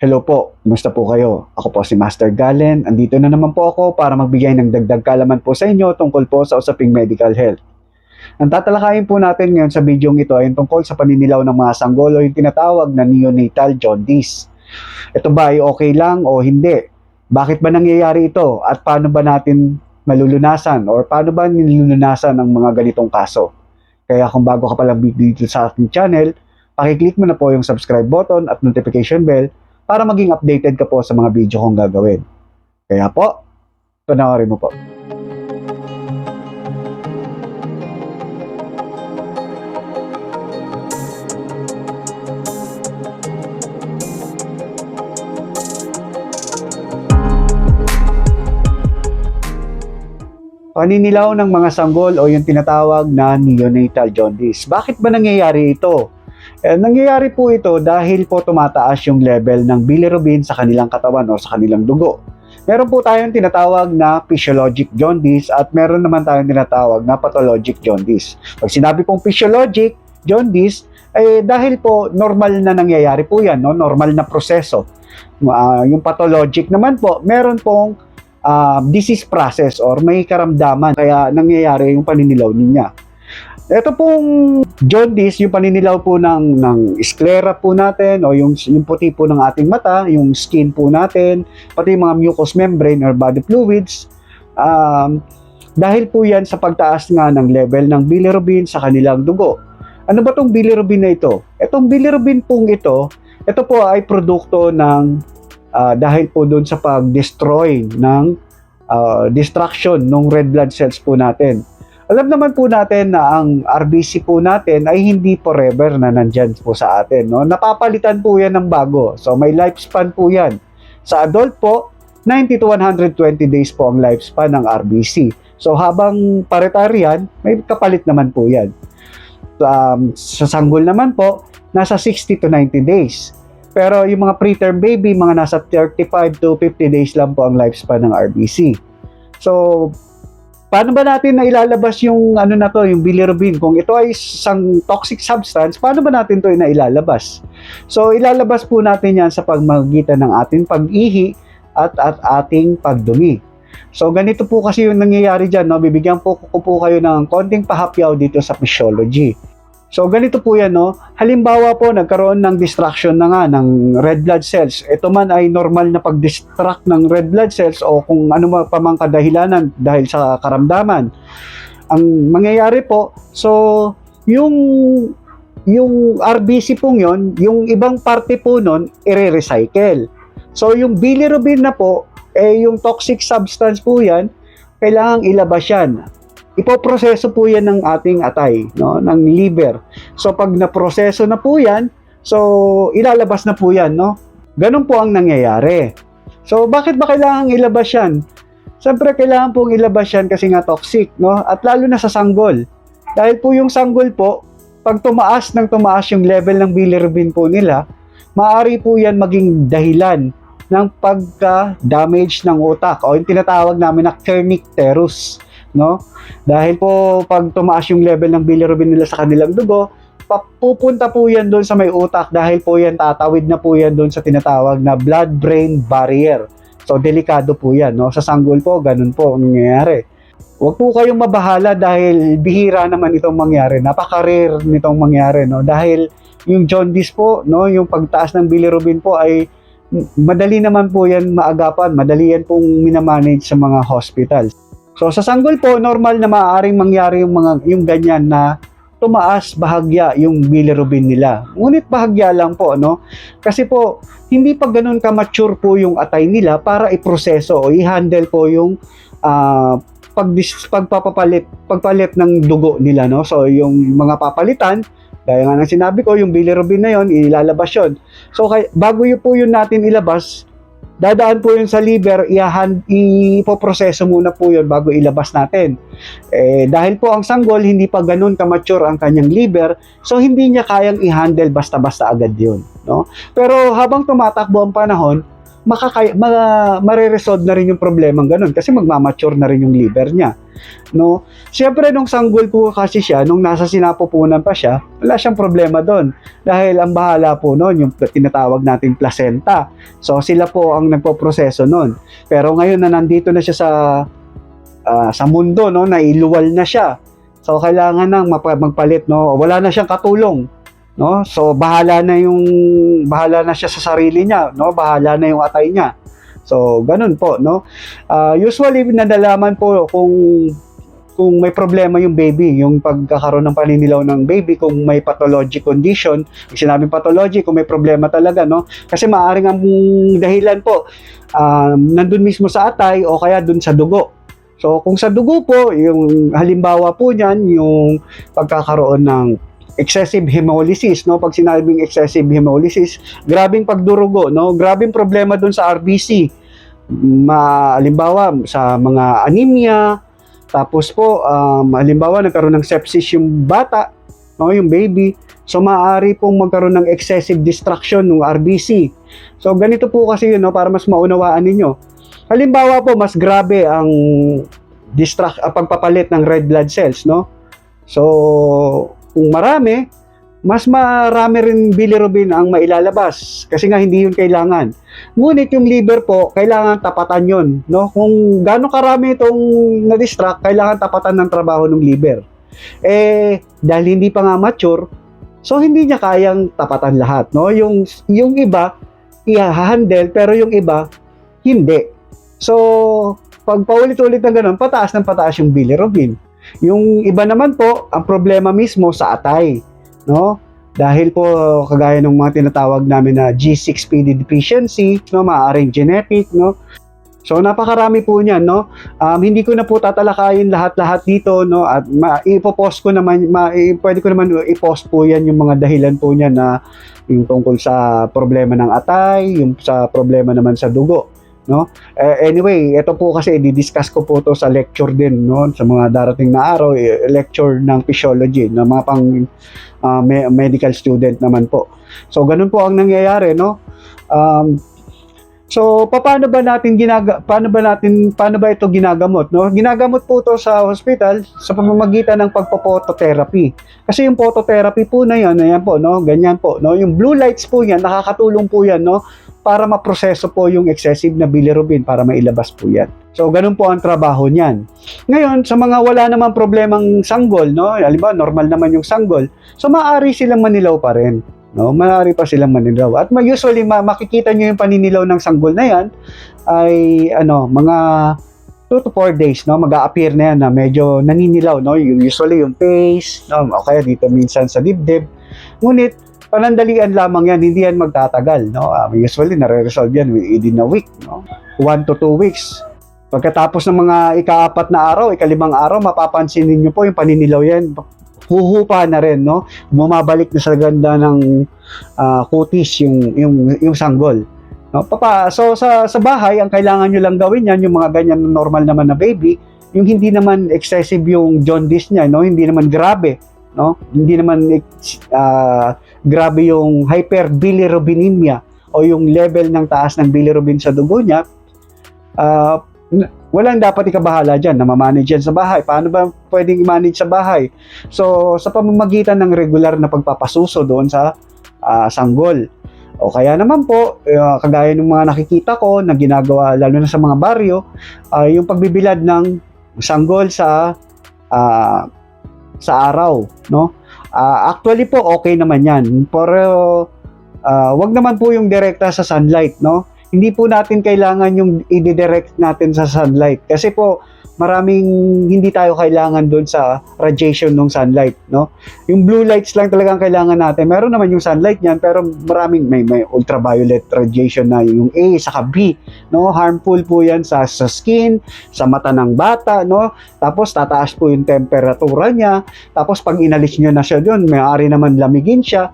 Hello po, kumusta po kayo? Ako po si Master Galen. Andito na naman po ako para magbigay ng dagdag kalaman po sa inyo tungkol po sa usaping medical health. Ang tatalakayin po natin ngayon sa video ito ay tungkol sa paninilaw ng mga sanggol o yung tinatawag na neonatal jaundice. Ito ba ay okay lang o hindi? Bakit ba nangyayari ito? At paano ba natin malulunasan or paano ba nilulunasan ang mga ganitong kaso? Kaya kung bago ka pa lang dito sa ating channel, pakiclick mo na po yung subscribe button at notification bell para maging updated ka po sa mga video kong gagawin. Kaya po, panoorin mo po. Paninilaw ng mga sanggol o yung tinatawag na neonatal jaundice. Bakit ba nangyayari ito? Eh, nangyayari po ito dahil po tumataas yung level ng bilirubin sa kanilang katawan o sa kanilang dugo. Meron po tayong tinatawag na physiologic jaundice at meron naman tayong tinatawag na pathologic jaundice. Pag sinabi pong physiologic jaundice, eh, dahil po normal na nangyayari po yan, no? normal na proseso. Ah, yung pathologic naman po, meron pong ah, disease process or may karamdaman kaya nangyayari yung paninilaw niya. Ito pong jaundice, yung paninilaw po ng, ng sclera po natin o yung, yung puti po ng ating mata, yung skin po natin, pati mga mucous membrane or body fluids. Um, dahil po yan sa pagtaas nga ng level ng bilirubin sa kanilang dugo. Ano ba tong bilirubin na ito? Itong bilirubin pong ito, ito po ay produkto ng ah, dahil po doon sa pag-destroy ng ah, destruction ng red blood cells po natin. Alam naman po natin na ang RBC po natin ay hindi forever na nandyan po sa atin. No? Napapalitan po yan ng bago. So may lifespan po yan. Sa adult po, 90 to 120 days po ang lifespan ng RBC. So habang paretarian, may kapalit naman po yan. Um, sa sanggol naman po, nasa 60 to 90 days. Pero yung mga preterm baby, mga nasa 35 to 50 days lang po ang lifespan ng RBC. So, paano ba natin na ilalabas yung ano na to, yung bilirubin? Kung ito ay isang toxic substance, paano ba natin to na ilalabas? So, ilalabas po natin yan sa pagmagitan ng ating pag-ihi at, at ating pagdumi. So, ganito po kasi yung nangyayari dyan. No? Bibigyan po ko po kayo ng konting pahapyaw dito sa physiology. So, ganito po yan, no? Halimbawa po, nagkaroon ng distraction na nga ng red blood cells. Ito man ay normal na pag-distract ng red blood cells o kung ano pa mang kadahilanan dahil sa karamdaman. Ang mangyayari po, so, yung yung RBC pong yon, yung ibang parte po nun, i-recycle. So, yung bilirubin na po, eh, yung toxic substance po yan, kailangang ilabas yan ipoproseso po yan ng ating atay, no, ng liver. So pag naproseso na po yan, so ilalabas na po yan, no? Ganun po ang nangyayari. So bakit ba kailangan ilabas yan? Siyempre kailangan pong ilabas yan kasi nga toxic, no? At lalo na sa sanggol. Dahil po yung sanggol po, pag tumaas ng tumaas yung level ng bilirubin po nila, maaari po yan maging dahilan ng pagka-damage ng utak o yung tinatawag namin na kernicterus no? Dahil po pag tumaas yung level ng bilirubin nila sa kanilang dugo, pupunta po yan doon sa may utak dahil po yan tatawid na po yan doon sa tinatawag na blood-brain barrier. So delikado po yan, no? Sa sanggol po, ganun po ang nangyayari. Huwag po kayong mabahala dahil bihira naman itong mangyari. Napaka-rare nitong mangyari, no? Dahil yung jaundice po, no, yung pagtaas ng bilirubin po ay madali naman po yan maagapan, madali yan pong minamanage sa mga hospitals. So sa sanggol po, normal na maaaring mangyari yung mga yung ganyan na tumaas bahagya yung bilirubin nila. Ngunit bahagya lang po, no? Kasi po, hindi pa ganun ka-mature po yung atay nila para iproseso o i-handle po yung ah, pag pagpapapalit, pagpalit ng dugo nila, no? So, yung mga papalitan, gaya nga ng sinabi ko, yung bilirubin na yon ilalabas yon. So, kay, bago yun po yun natin ilabas, dadaan po yun sa liver, iahan, ipoproseso muna po yun bago ilabas natin. Eh, dahil po ang sanggol, hindi pa ganun ka-mature ang kanyang liver, so hindi niya kayang i-handle basta-basta agad yun. No? Pero habang tumatakbo ang panahon, makakaya, ma, mareresolve na rin yung problema ganun kasi magmamature na rin yung liver niya. No? Siyempre, nung sanggol po kasi siya, nung nasa sinapupunan pa siya, wala siyang problema doon. Dahil ang bahala po noon, yung tinatawag nating placenta. So, sila po ang nagpo-proseso noon. Pero ngayon na nandito na siya sa ah, sa mundo, no, nailuwal na siya. So, kailangan nang magpalit, no? Wala na siyang katulong no? So bahala na yung bahala na siya sa sarili niya, no? Bahala na yung atay niya. So ganun po, no? Ah, usually nadalaman po kung kung may problema yung baby, yung pagkakaroon ng paninilaw ng baby, kung may pathology condition, pag sinabing pathology, kung may problema talaga, no? Kasi maaaring ang dahilan po, um, nandun mismo sa atay o kaya dun sa dugo. So, kung sa dugo po, yung halimbawa po niyan, yung pagkakaroon ng excessive hemolysis, no? Pag sinabing excessive hemolysis, grabing pagdurugo, no? Grabing problema dun sa RBC. Ma, halimbawa, sa mga anemia, tapos po, um, halimbawa, nagkaroon ng sepsis yung bata, no? Yung baby. So, maaari pong magkaroon ng excessive destruction ng RBC. So, ganito po kasi yun, no? Para mas maunawaan ninyo. Halimbawa po, mas grabe ang distract, ah, pagpapalit ng red blood cells, no? So, kung marami, mas marami rin bilirubin ang mailalabas kasi nga hindi yun kailangan. Ngunit yung liver po, kailangan tapatan yun. No? Kung gaano karami itong na-distract, kailangan tapatan ng trabaho ng liver. Eh, dahil hindi pa nga mature, so hindi niya kayang tapatan lahat. No? Yung, yung iba, i-handle, pero yung iba, hindi. So, pag paulit-ulit na ganun, pataas ng pataas yung bilirubin. Yung iba naman po, ang problema mismo sa atay, no? Dahil po kagaya ng mga tinatawag namin na G6PD deficiency, no, maaaring genetic, no? So napakarami po niyan, no? Um, hindi ko na po tatalakayin lahat-lahat dito, no? At ma- ipopost ko naman, ma- pwede ko naman i-post po yan yung mga dahilan po niya na yung tungkol sa problema ng atay, yung sa problema naman sa dugo no? Eh, anyway, ito po kasi i-discuss ko po to sa lecture din, no? Sa mga darating na araw, eh, lecture ng physiology, na mga pang me- medical student naman po. So, ganun po ang nangyayari, no? Um, so, paano ba natin ginaga paano ba natin paano ba ito ginagamot, no? Ginagamot po to sa hospital sa pamamagitan ng pagpo-phototherapy. Kasi yung phototherapy po na 'yan, ayan po, no? Ganyan po, no? Yung blue lights po 'yan, nakakatulong po 'yan, no? Para maproseso po yung excessive na bilirubin para mailabas po yan. So, ganun po ang trabaho niyan. Ngayon, sa mga wala naman problemang sanggol, no? Halimbawa, normal naman yung sanggol. So, maaari silang manilaw pa rin. No? Maaari pa silang manilaw. At ma- usually, ma- makikita nyo yung paninilaw ng sanggol na yan ay, ano, mga 2 to 4 days, no? Mag-a-appear na yan na medyo naninilaw, no? Yung, usually, yung face, no? O kaya dito minsan sa dibdib. Ngunit, panandalian lamang yan, hindi yan magtatagal, no? Um, usually, nare-resolve yan within a week, no? 1 to 2 weeks. Pagkatapos ng mga ikaapat na araw, ikalimang araw, mapapansin ninyo po yung paninilaw yan, huhupa na rin, no? Bumabalik na sa ganda ng ah, kutis yung, yung, yung sanggol. No? Papa, so sa, sa bahay, ang kailangan nyo lang gawin yan, yung mga ganyan normal naman na baby, yung hindi naman excessive yung jaundice niya, no? Hindi naman grabe, no? Hindi naman ah, grabe yung hyperbilirubinemia o yung level ng taas ng bilirubin sa dugo niya, n- walang dapat ikabahala dyan na mamanage yan sa bahay. Paano ba pwedeng i-manage sa bahay? So, sa pamamagitan ng regular na pagpapasuso doon sa ah, sanggol. O kaya naman po, uh, kagaya ng mga nakikita ko na ginagawa lalo na sa mga baryo, ah, yung pagbibilad ng sanggol sa ah, sa araw, no? Ah, actually po okay naman 'yan. Pero ah, wag naman po yung direkta sa sunlight, no? Hindi po natin kailangan yung i-direct natin sa sunlight kasi po maraming hindi tayo kailangan doon sa radiation ng sunlight, no? Yung blue lights lang talaga ang kailangan natin. Meron naman yung sunlight niyan pero maraming may may ultraviolet radiation na yung A saka B, no? Harmful po 'yan sa sa skin, sa mata ng bata, no? Tapos tataas po yung temperatura niya. Tapos pag inalis niyo na siya doon, may-ari naman lamigin siya.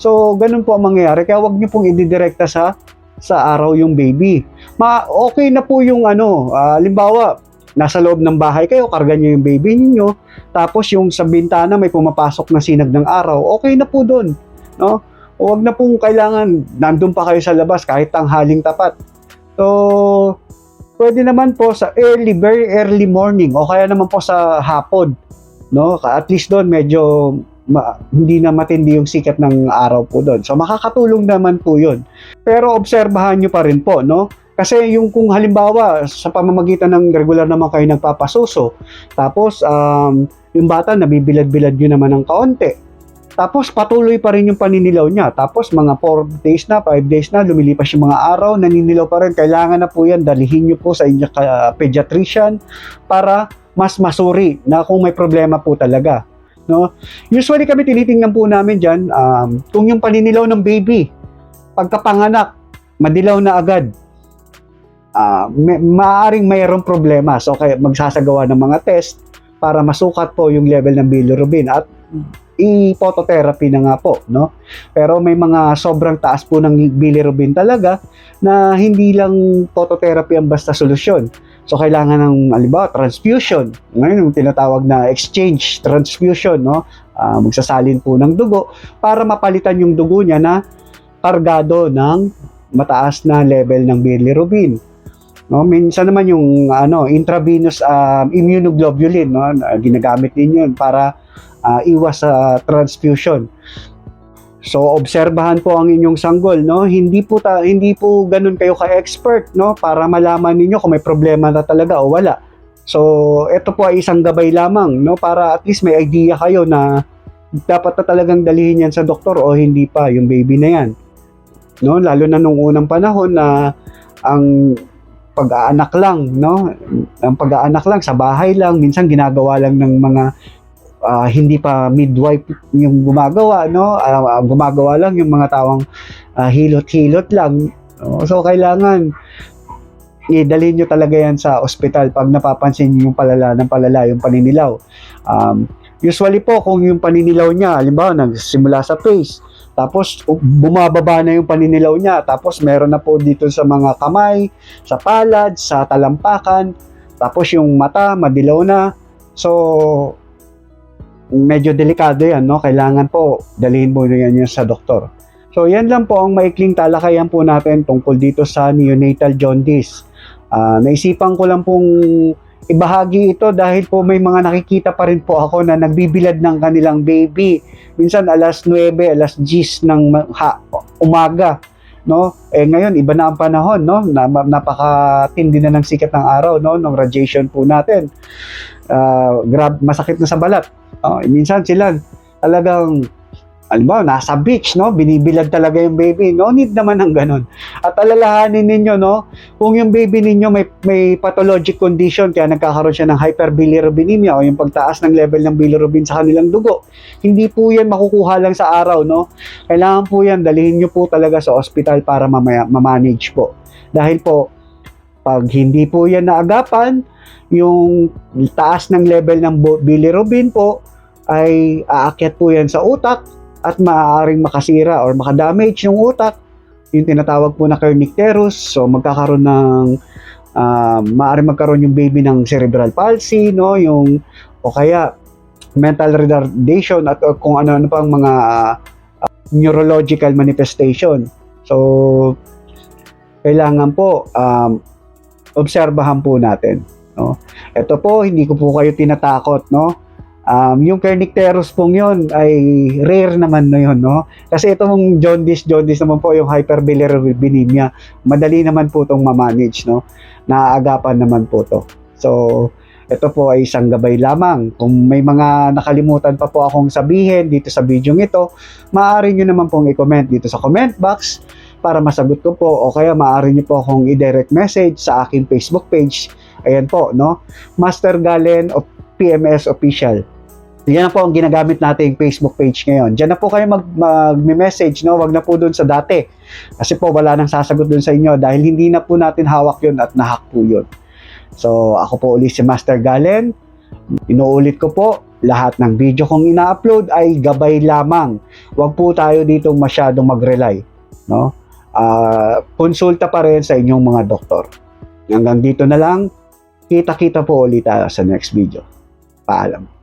So, ganun po ang mangyayari. Kaya wag niyo pong ididirekta sa sa araw yung baby. Ma okay na po yung ano, ah, halimbawa, nasa loob ng bahay kayo, kargan niyo yung baby niyo, tapos yung sa bintana may pumapasok na sinag ng araw, okay na po doon, no? Huwag na pong kailangan nandun pa kayo sa labas kahit tanghaling tapat. So, pwede naman po sa early, very early morning o kaya naman po sa hapon. No? At least doon medyo ma- hindi na matindi yung sikat ng araw po doon. So, makakatulong naman po yun. Pero obserbahan nyo pa rin po, no? Kasi yung kung halimbawa sa pamamagitan ng regular naman kayo nagpapasuso, tapos um, yung bata nabibilad-bilad nyo naman ng kaunti. Tapos patuloy pa rin yung paninilaw niya. Tapos mga 4 days na, 5 days na, lumilipas yung mga araw, naninilaw pa rin. Kailangan na po yan, dalihin nyo po sa inyong ka- pediatrician para mas masuri na kung may problema po talaga. No? Usually kami tinitingnan po namin dyan, um, kung yung paninilaw ng baby, pagkapanganak, madilaw na agad, ah may, maaaring mayroong problema. So, kaya magsasagawa ng mga test para masukat po yung level ng bilirubin at i-phototherapy na nga po, no? Pero may mga sobrang taas po ng bilirubin talaga na hindi lang phototherapy ang basta solusyon. So, kailangan ng, halimbawa, transfusion. Ngayon, yung tinatawag na exchange transfusion, no? Ah, magsasalin po ng dugo para mapalitan yung dugo niya na kargado ng mataas na level ng bilirubin. No, minsan naman yung ano intravenous um, immunoglobulin no, na ginagamit din yun para ah, iwas sa transfusion. So obserbahan po ang inyong sanggol no. Hindi po ta, hindi po ganun kayo ka-expert no para malaman ninyo kung may problema na talaga o wala. So ito po ay isang gabay lamang no para at least may idea kayo na dapat na talagang dalhin yan sa doktor o hindi pa yung baby na yan. No, lalo na nung unang panahon na ang pag-aanak lang, no? Ang pag-aanak lang sa bahay lang, minsan ginagawa lang ng mga ah, hindi pa midwife yung gumagawa, no? Ah, gumagawa lang yung mga tawang ah, hilot-hilot lang. no? So kailangan idalhin nyo talaga yan sa ospital pag napapansin nyo yung palala ng palala, yung paninilaw. Um, usually po, kung yung paninilaw niya, halimbawa, nagsimula sa face, tapos bumababa na yung paninilaw niya, tapos meron na po dito sa mga kamay, sa palad, sa talampakan, tapos yung mata, madilaw na. So, medyo delikado yan, no? Kailangan po, dalhin mo yan yan sa doktor. So, yan lang po ang maikling talakayan po natin tungkol dito sa neonatal jaundice. Ah, naisipan ko lang pong ibahagi ito dahil po may mga nakikita pa rin po ako na nagbibilad ng kanilang baby. Minsan alas 9, alas 10 ng ha, umaga, no? Eh ngayon iba na ang panahon, no? Na, napakatindi na ng sikat ng araw, no? Ng radiation po natin. Ah, grab masakit na sa balat. Oh, minsan sila talagang alimbawa, nasa beach, no? Binibilad talaga yung baby. No need naman ng ganun. At alalahanin ninyo, no? Kung yung baby ninyo may, may pathologic condition, kaya nagkakaroon siya ng hyperbilirubinemia o yung pagtaas ng level ng bilirubin sa kanilang dugo, hindi po yan makukuha lang sa araw, no? Kailangan po yan, dalhin nyo po talaga sa ospital para mamaya, mamanage po. Dahil po, pag hindi po yan naagapan, yung taas ng level ng bilirubin po, ay aakyat po yan sa utak, at maaaring makasira or makadamage yung utak, yung tinatawag po na kernicterus, so magkakaroon ng uh, maaaring magkaroon yung baby ng cerebral palsy, no, yung o kaya mental retardation at uh, kung ano-ano pang mga uh, neurological manifestation. So kailangan po um, obserbahan po natin, no. Ito po hindi ko po kayo tinatakot, no Um, yung kernicterus pong yun ay rare naman na yun, no? Kasi itong jaundice, jaundice naman po yung hyperbilirubinemia. Madali naman po itong mamanage, no? Naaagapan naman po to. So, ito po ay isang gabay lamang. Kung may mga nakalimutan pa po akong sabihin dito sa video ito, maaari nyo naman pong i-comment dito sa comment box para masagot ko po o kaya maaari nyo po akong i-direct message sa aking Facebook page. Ayan po, no? Master Galen of PMS Official. Yan na po ang ginagamit nating Facebook page ngayon. Diyan na po kayo mag, mag-message, no? Wag na po doon sa dati. Kasi po wala nang sasagot doon sa inyo dahil hindi na po natin hawak yun at nahack po yun. So, ako po ulit si Master Galen. Inuulit ko po, lahat ng video kong ina-upload ay gabay lamang. Huwag po tayo dito masyadong mag-rely. No? Ah, konsulta pa rin sa inyong mga doktor. Hanggang dito na lang. Kita-kita po ulit tayo sa next video. Paalam.